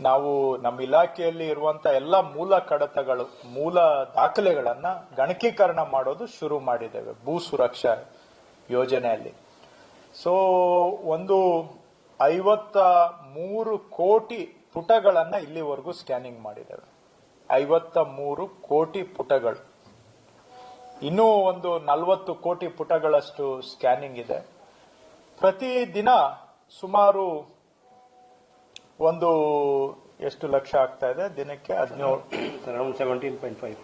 ನಾವು ನಮ್ಮ ಇಲಾಖೆಯಲ್ಲಿ ಇರುವಂತ ಎಲ್ಲ ಮೂಲ ಕಡತಗಳು, ಮೂಲ ದಾಖಲೆಗಳನ್ನ ಗಣಕೀಕರಣ ಮಾಡೋದು ಶುರು ಮಾಡಿದ್ದೇವೆ, ಭೂ ಸುರಕ್ಷಾ ಯೋಜನೆಯಲ್ಲಿ. ಸೊ ಒಂದು ಐವತ್ತ ಮೂರು ಕೋಟಿ ಪುಟಗಳನ್ನ ಇಲ್ಲಿವರೆಗೂ ಸ್ಕ್ಯಾನಿಂಗ್ ಮಾಡಿದ್ದೇವೆ. ಐವತ್ತ ಮೂರು ಕೋಟಿ ಪುಟಗಳು. ಇನ್ನೂ ಒಂದು ನಲವತ್ತು ಕೋಟಿ ಪುಟಗಳಷ್ಟು ಸ್ಕ್ಯಾನಿಂಗ್ ಇದೆ. ಪ್ರತಿ ದಿನ ಸುಮಾರು ಒಂದು ಎಷ್ಟು ಲಕ್ಷ ಆಗ್ತಾ ಇದೆ? ದಿನಕ್ಕೆ ಹದಿನೇಳು. ಅರೌಂಡ್ ಸೆವೆಂಟೀನ್ ಪಾಯಿಂಟ್ ಫೈವ್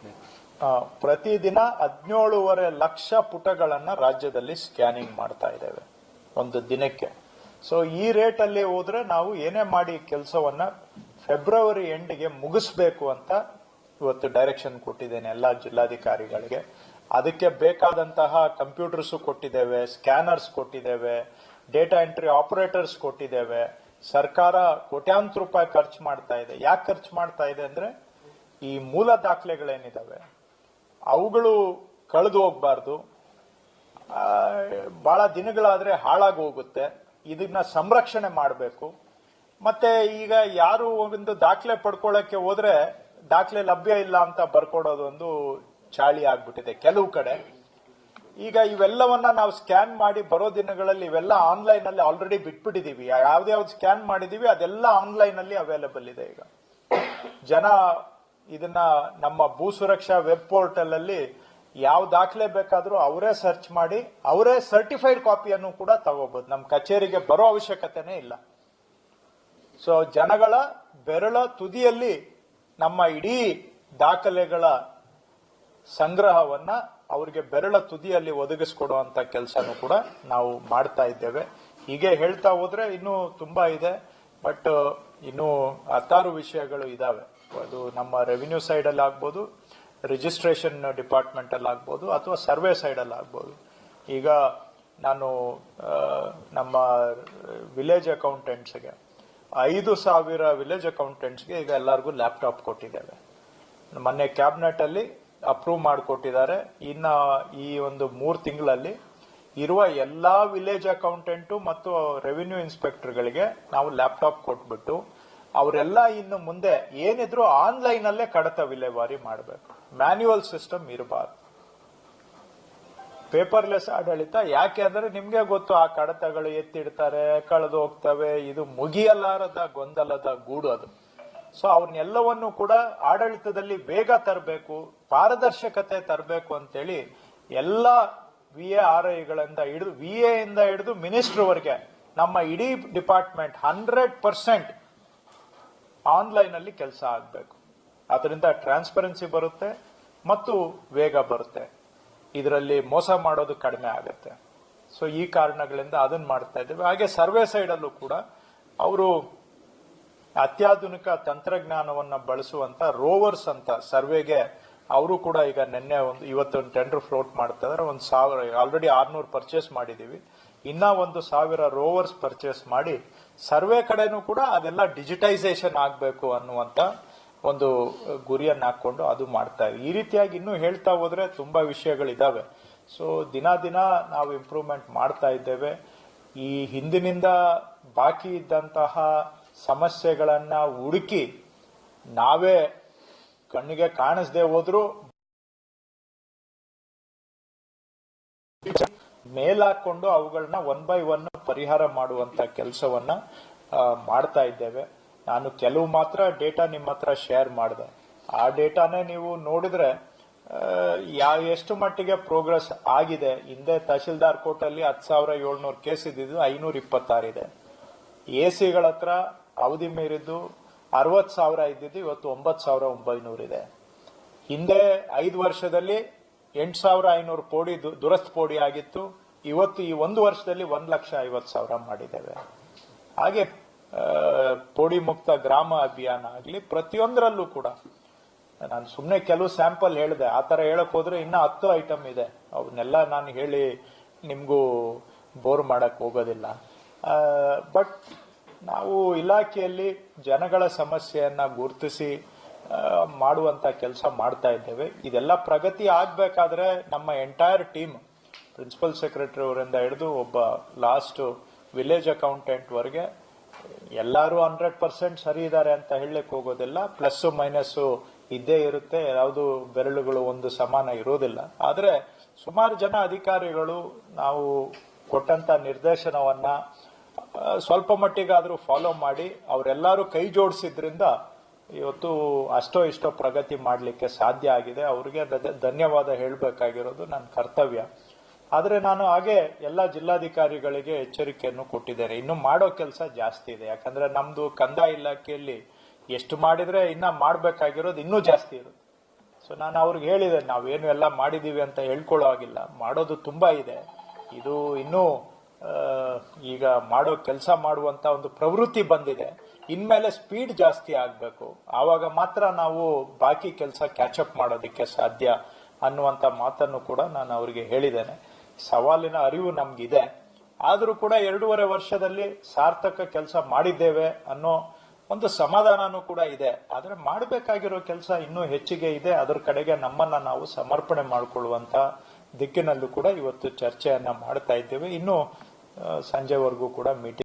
ಆ, ಪ್ರತಿದಿನ ಹದಿನೇಳುವರೆ ಲಕ್ಷ ಪುಟಗಳನ್ನ ರಾಜ್ಯದಲ್ಲಿ ಸ್ಕ್ಯಾನಿಂಗ್ ಮಾಡ್ತಾ ಇದ್ದೇವೆ. ಒಂದು ದಿನಕ್ಕೆ. ಸೊ ಈ ರೇಟ್ ಅಲ್ಲಿ ಹೋದ್ರೆ ನಾವು ಏನೇ ಮಾಡಿ ಕೆಲಸವನ್ನ ಫೆಬ್ರವರಿ ಎಂಡ್ಗೆ ಮುಗಿಸ್ಬೇಕು ಅಂತ ಇವತ್ತು ಡೈರೆಕ್ಷನ್ ಕೊಟ್ಟಿದ್ದೇನೆ ಎಲ್ಲಾ ಜಿಲ್ಲಾಧಿಕಾರಿಗಳಿಗೆ. ಅದಕ್ಕೆ ಬೇಕಾದಂತಹ ಕಂಪ್ಯೂಟರ್ಸ್ ಕೊಟ್ಟಿದ್ದೇವೆ ಸ್ಕ್ಯಾನರ್ಸ್ ಕೊಟ್ಟಿದ್ದೇವೆ ಡೇಟಾ ಎಂಟ್ರಿ ಆಪರೇಟರ್ಸ್ ಕೊಟ್ಟಿದ್ದೇವೆ. ಸರ್ಕಾರ ಕೋಟ್ಯಾಂತರ ರೂಪಾಯಿ ಖರ್ಚು ಮಾಡ್ತಾ ಇದೆ. ಯಾಕೆ ಖರ್ಚು ಮಾಡ್ತಾ ಇದೆ ಅಂದ್ರೆ ಈ ಮೂಲ ದಾಖಲೆಗಳೇನಿದಾವೆ? ಅವುಗಳು ಕಳೆದು ಹೋಗ್ಬಾರ್ದು. ಬಹಳ ದಿನಗಳಾದ್ರೆ ಹಾಳಾಗಿ ಹೋಗುತ್ತೆ. ಇದನ್ನ ಸಂರಕ್ಷಣೆ ಮಾಡಬೇಕು. ಮತ್ತೆ ಈಗ ಯಾರು ಒಂದು ದಾಖಲೆ ಪಡ್ಕೊಳ್ಳಕ್ಕೆ ಹೋದ್ರೆ ದಾಖಲೆ ಲಭ್ಯ ಇಲ್ಲ ಅಂತ ಬರ್ಕೊಡೋದೊಂದು ಚಾಳಿ ಆಗ್ಬಿಟ್ಟಿದೆ. ಕೆಲವು ಕಡೆ ಈಗ ಇವೆಲ್ಲವನ್ನ ನಾವು ಸ್ಕ್ಯಾನ್ ಮಾಡಿ ಬರೋ ದಿನಗಳಲ್ಲಿ ಇವೆಲ್ಲ ಆನ್ಲೈನ್ ಅಲ್ಲಿ ಆಲ್ರೆಡಿ ಬಿಟ್ಬಿಟ್ಟಿದೀವಿ. ಯಾವ್ದು ಸ್ಕ್ಯಾನ್ ಮಾಡಿದೀವಿ, ಅದೆಲ್ಲ ಆನ್ಲೈನ್ ಅಲ್ಲಿ ಅವೈಲೇಬಲ್ ಇದೆ ಈಗ. ಜನ ಇದನ್ನ ನಮ್ಮ ಭೂ ಸುರಕ್ಷಾ ವೆಬ್ ಪೋರ್ಟಲ್ ಅಲ್ಲಿ ಯಾವ ದಾಖಲೆ ಬೇಕಾದ್ರೂ ಅವರೇ ಸರ್ಚ್ ಮಾಡಿ, ಅವರೇ ಸರ್ಟಿಫೈಡ್ ಕಾಪಿಯನ್ನು ಕೂಡ ತಗೋಬಹುದು ನಮ್ಮ ಕಚೇರಿಗೆ ಬರೋ ಅವಶ್ಯಕತೆನೇ ಇಲ್ಲ. ಸೊ ಜನಗಳ ಬೆರಳ ತುದಿಯಲ್ಲಿ ನಮ್ಮ ಇಡೀ ದಾಖಲೆಗಳ ಸಂಗ್ರಹವನ್ನ ಅವರಿಗೆ ಬೆರಳ ತುದಿಯಲ್ಲಿ ಒದಗಿಸ್ಕೊಡುವಂತ ಕೆಲಸನೂ ಕೂಡ ನಾವು ಮಾಡ್ತಾ ಇದ್ದೇವೆ. ಹೀಗೆ ಹೇಳ್ತಾ ಹೋದ್ರೆ ಇನ್ನೂ ತುಂಬಾ ಇದೆ, ಬಟ್ ಇನ್ನೂ ಹತ್ತಾರು ವಿಷಯಗಳು ಇದಾವೆ. ಅದು ನಮ್ಮ ರೆವಿನ್ಯೂ ಸೈಡ್ ಅಲ್ಲಿ ಆಗ್ಬೋದು ರಿಜಿಸ್ಟ್ರೇಷನ್ ಡಿಪಾರ್ಟ್ಮೆಂಟ್ ಅಲ್ಲಿ ಆಗ್ಬೋದು, ಅಥವಾ ಸರ್ವೆ ಸೈಡ್ ಅಲ್ಲಿ ಆಗ್ಬೋದು. ಈಗ ನಾನು ನಮ್ಮ ವಿಲೇಜ್ ಅಕೌಂಟೆಂಟ್ಸ್ಗೆ ಐದು ಸಾವಿರ ವಿಲೇಜ್ ಅಕೌಂಟೆಂಟ್ಸ್ಗೆ ಈಗ ಎಲ್ಲರಿಗೂ ಲ್ಯಾಪ್ಟಾಪ್ ಕೊಟ್ಟಿದ್ದೇವೆ. ಮೊನ್ನೆ ಕ್ಯಾಬಿನೆಟ್ ಅಲ್ಲಿ ಅಪ್ರೂವ್ ಮಾಡಿಕೊಟ್ಟಿದ್ದಾರೆ. ಇನ್ನ ಈ ಒಂದು ಮೂರು ತಿಂಗಳಲ್ಲಿ ಇರುವ ಎಲ್ಲಾ ವಿಲೇಜ್ ಅಕೌಂಟೆಂಟು ಮತ್ತು ರೆವಿನ್ಯೂ ಇನ್ಸ್ಪೆಕ್ಟರ್ಗಳಿಗೆ ನಾವು ಲ್ಯಾಪ್ಟಾಪ್ ಕೊಟ್ಬಿಟ್ಟು ಅವರೆಲ್ಲ ಇನ್ನು ಮುಂದೆ ಏನಿದ್ರು ಆನ್ಲೈನ್ ಅಲ್ಲೇ ಕಡತ ವಿಲೇವಾರಿ ಮಾಡಬೇಕು. ಮ್ಯಾನ್ಯುವಲ್ ಸಿಸ್ಟಮ್ ಇರಬಾರ್ದು. ಪೇಪರ್ಲೆಸ್ ಆಡಳಿತ, ಯಾಕೆ ಅಂದ್ರೆ ನಿಮ್ಗೆ ಗೊತ್ತು, ಆ ಕಡತಗಳು ಎತ್ತಿಡ್ತಾರೆ, ಕಳೆದು ಹೋಗ್ತವೆ, ಇದು ಮುಗಿಯಲಾರದ ಗೊಂದಲದ ಗೂಡು ಅದು. ಸೊ ಅವ್ರನ್ನೆಲ್ಲವನ್ನು ಕೂಡ ಆಡಳಿತದಲ್ಲಿ ಬೇಗ ತರಬೇಕು, ಪಾರದರ್ಶಕತೆ ತರಬೇಕು ಅಂತೇಳಿ ಎಲ್ಲ ವಿ ಎ ಆರ್ ಐಗಳಿಂದ ಹಿಡಿದು ವಿ ಎ ಇಂದ ಹಿಡಿದು ಮಿನಿಸ್ಟರ್ವರೆಗೆ ನಮ್ಮ ಇಡೀ ಡಿಪಾರ್ಟ್ಮೆಂಟ್ ಹಂಡ್ರೆಡ್ ಪರ್ಸೆಂಟ್ ಆನ್ಲೈನ್ ಅಲ್ಲಿ ಕೆಲಸ ಆಗಬೇಕು. ಅದರಿಂದ ಟ್ರಾನ್ಸ್ಪರೆನ್ಸಿ ಬರುತ್ತೆ ಮತ್ತು ವೇಗ ಬರುತ್ತೆ. ಇದರಲ್ಲಿ ಮೋಸ ಮಾಡೋದು ಕಡಿಮೆ ಆಗುತ್ತೆ. ಸೊ ಈ ಕಾರಣಗಳಿಂದ ಅದನ್ನ ಮಾಡ್ತಾ ಇದ್ದೇವೆ. ಹಾಗೆ ಸರ್ವೆ ಸೈಡ್ ಅಲ್ಲೂ ಕೂಡ ಅವರು ಅತ್ಯಾಧುನಿಕ ತಂತ್ರಜ್ಞಾನವನ್ನ ಬಳಸುವಂತ ರೋವರ್ಸ್ ಅಂತ ಸರ್ವೆಗೆ ಅವರು ಕೂಡ ಈಗ ನಿನ್ನೆ ಒಂದು ಇವತ್ತೊಂದು ಟೆಂಡರ್ ಫ್ಲೋಟ್ ಮಾಡ್ತಾ ಒಂದು ಸಾವಿರ ಆಲ್ರೆಡಿ ಆರ್ನೂರು ಪರ್ಚೇಸ್ ಮಾಡಿದೀವಿ. ಇನ್ನ ಒಂದು ಸಾವಿರ ರೋವರ್ಸ್ ಪರ್ಚೇಸ್ ಮಾಡಿ ಸರ್ವೆ ಕಡೆನೂ ಕೂಡ ಅದೆಲ್ಲ ಡಿಜಿಟೈಸೇಷನ್ ಆಗಬೇಕು ಅನ್ನುವಂತ ಒಂದು ಗುರಿಯನ್ನ ಹಾಕೊಂಡು ಅದು ಮಾಡ್ತಾ ಈ ರೀತಿಯಾಗಿ ಇನ್ನೂ ಹೇಳ್ತಾ ಹೋದ್ರೆ ತುಂಬಾ ವಿಷಯಗಳಿದಾವೆ. ಸೊ ದಿನ ದಿನ ನಾವು ಇಂಪ್ರೂವ್ಮೆಂಟ್ ಮಾಡ್ತಾ ಇದ್ದೇವೆ. ಈ ಹಿಂದಿನಿಂದ ಬಾಕಿ ಇದ್ದಂತಹ ಸಮಸ್ಯೆಗಳನ್ನ ಹುಡುಕಿ ನಾವೇ ಕಣ್ಣಿಗೆ ಕಾಣಿಸದೆ ಹೋದ್ರು ಮೇಲಾಕೊಂಡು ಅವುಗಳನ್ನ ಒನ್ ಬೈ ಒನ್ ಪರಿಹಾರ ಮಾಡುವಂತ ಕೆಲಸವನ್ನ ಮಾಡ್ತಾ ಇದ್ದೇವೆ. ನಾನು ಕೆಲವು ಮಾತ್ರ ಡೇಟಾ ನಿಮ್ಮ ಹತ್ರ ಶೇರ್ ಮಾಡಿದೆ. ಆ ಡೇಟಾನೇ ನೀವು ನೋಡಿದ್ರೆ ಯಾ, ಎಷ್ಟು ಮಟ್ಟಿಗೆ ಪ್ರೋಗ್ರೆಸ್ ಆಗಿದೆ. ಹಿಂದೆ ತಹಶೀಲ್ದಾರ್ ಕೋರ್ಟ್ ಅಲ್ಲಿ ಹತ್ತು ಸಾವಿರ ಏಳ್ನೂರು ಕೇಸ್ ಇದ್ದಿದ್ದು ಐನೂರ ಇಪ್ಪತ್ತಾರಿದೆ ಎ ಸಿಗಳ ಹತ್ರ ಅವಧಿ ಮೀರಿದ್ದು ಅರವತ್ ಸಾವಿರ ಇದ್ದಿದ್ದು ಇವತ್ತು ಒಂಬತ್ತು ಸಾವಿರ ಒಂಬೈನೂರು ಇದೆ. ಹಿಂದೆ ಐದು ವರ್ಷದಲ್ಲಿ ಎಂಟು ಸಾವಿರ ಐನೂರು ದು- ದುರಸ್ತ್ ಪೋಡಿ ಆಗಿತ್ತು. ಇವತ್ತು ಈ ಒಂದು ವರ್ಷದಲ್ಲಿ ಒಂದು ಲಕ್ಷ ಐವತ್ತು ಸಾವಿರ ಮಾಡಿದ್ದೇವೆ. ಹಾಗೆ ಪೋಡಿ ಮುಕ್ತ ಗ್ರಾಮ ಅಭಿಯಾನ ಆಗಲಿ ಪ್ರತಿಯೊಂದರಲ್ಲೂ ಕೂಡ ನಾನು ಸುಮ್ಮನೆ ಕೆಲವು ಸ್ಯಾಂಪಲ್ ಹೇಳಿದೆ. ಆ ಥರ ಹೇಳಕ್ ಹೋದ್ರೆ ಇನ್ನ ಹತ್ತು ಐಟಮ್ ಇದೆ. ಅವನ್ನೆಲ್ಲ ನಾನು ಹೇಳಿ ನಿಮಗೂ ಬೋರ್ ಮಾಡಕ್ ಹೋಗೋದಿಲ್ಲ. ಬಟ್ ನಾವು ಇಲಾಖೆಯಲ್ಲಿ ಜನಗಳ ಸಮಸ್ಯೆಯನ್ನ ಗುರುತಿಸಿ ಮಾಡುವಂತ ಕೆಲಸ ಮಾಡ್ತಾ ಇದ್ದೇವೆ. ಇದೆಲ್ಲ ಪ್ರಗತಿ ಆಗ್ಬೇಕಾದ್ರೆ ನಮ್ಮ ಎಂಟೈರ್ ಟೀಮ್ ಪ್ರಿನ್ಸಿಪಲ್ ಸೆಕ್ರೆಟರಿ ಅವರಿಂದ ಹಿಡಿದು ಒಬ್ಬ ಲಾಸ್ಟ್ ವಿಲೇಜ್ ಅಕೌಂಟೆಂಟ್ ವರೆಗೆ ಎಲ್ಲರೂ ಹಂಡ್ರೆಡ್ ಪರ್ಸೆಂಟ್ ಸರಿ ಇದ್ದಾರೆ ಅಂತ ಹೇಳಲಿಕ್ಕೆ ಹೋಗೋದಿಲ್ಲ. ಪ್ಲಸ್ ಮೈನಸ್ ಇದ್ದೇ ಇರುತ್ತೆ. ಯಾವುದು ಬೆರಳುಗಳು ಒಂದು ಸಮಾನ ಇರೋದಿಲ್ಲ. ಆದ್ರೆ ಸುಮಾರು ಜನ ಅಧಿಕಾರಿಗಳು ನಾವು ಕೊಟ್ಟಂತ ನಿರ್ದೇಶನವನ್ನ ಸ್ವಲ್ಪ ಮಟ್ಟಿಗಾದರೂ ಫಾಲೋ ಮಾಡಿ ಅವರೆಲ್ಲರೂ ಕೈ ಜೋಡಿಸಿದ್ರಿಂದ ಇವತ್ತು ಅಷ್ಟೋ ಇಷ್ಟೋ ಪ್ರಗತಿ ಮಾಡಲಿಕ್ಕೆ ಸಾಧ್ಯ ಆಗಿದೆ. ಅವರಿಗೆ ಧನ್ಯವಾದ ಹೇಳಬೇಕಾಗಿರೋದು ನನ್ನ ಕರ್ತವ್ಯ. ಆದರೆ ನಾನು ಹಾಗೆ ಎಲ್ಲ ಜಿಲ್ಲಾಧಿಕಾರಿಗಳಿಗೆ ಎಚ್ಚರಿಕೆಯನ್ನು ಕೊಟ್ಟಿದ್ದೇನೆ. ಇನ್ನು ಮಾಡೋ ಕೆಲಸ ಜಾಸ್ತಿ ಇದೆ. ಯಾಕಂದ್ರೆ ನಮ್ದು ಕಂದಾಯ ಇಲಾಖೆಯಲ್ಲಿ ಎಷ್ಟು ಮಾಡಿದ್ರೆ ಇನ್ನ ಮಾಡಬೇಕಾಗಿರೋದು ಇನ್ನೂ ಜಾಸ್ತಿ ಇರುತ್ತೆ. ಸೊ ನಾನು ಅವ್ರಿಗೆ ಹೇಳಿದೆ, ನಾವೇನು ಎಲ್ಲ ಮಾಡಿದೀವಿ ಅಂತ ಹೇಳ್ಕೊಳ್ಳೋ ಆಗಿಲ್ಲ ಮಾಡೋದು ತುಂಬಾ ಇದೆ. ಇದು ಇನ್ನೂ ಈಗ ಮಾಡೋ ಕೆಲಸ ಮಾಡುವಂತ ಒಂದು ಪ್ರವೃತ್ತಿ ಬಂದಿದೆ. ಇನ್ಮೇಲೆ ಸ್ಪೀಡ್ ಜಾಸ್ತಿ ಆಗಬೇಕು. ಆವಾಗ ಮಾತ್ರ ನಾವು ಬಾಕಿ ಕೆಲಸ ಕ್ಯಾಚಪ್ ಮಾಡೋದಕ್ಕೆ ಸಾಧ್ಯ ಅನ್ನುವಂತ ಮಾತನ್ನು ಕೂಡ ನಾನು ಅವರಿಗೆ ಹೇಳಿದ್ದೇನೆ. ಸವಾಲಿನ ಅರಿವು ನಮ್ಗಿದೆ. ಆದರೂ ಕೂಡ ಎರಡೂವರೆ ವರ್ಷದಲ್ಲಿ ಸಾರ್ಥಕ ಕೆಲಸ ಮಾಡಿದ್ದೇವೆ ಅನ್ನೋ ಒಂದು ಸಮಾಧಾನನೂ ಕೂಡ ಇದೆ. ಆದರೆ ಮಾಡಬೇಕಾಗಿರೋ ಕೆಲಸ ಇನ್ನೂ ಹೆಚ್ಚಿಗೆ ಇದೆ. ಅದರ ಕಡೆಗೆ ನಮ್ಮನ್ನ ನಾವು ಸಮರ್ಪಣೆ ಮಾಡಿಕೊಳ್ಳುವಂತ ದಿಕ್ಕಿನಲ್ಲೂ ಕೂಡ ಇವತ್ತು ಚರ್ಚೆಯನ್ನ ಮಾಡ್ತಾ ಇದ್ದೇವೆ. ಇನ್ನು ಸಂಜೆವರೆಗೂ ಕೂಡ ಮೀಟಿಂಗ್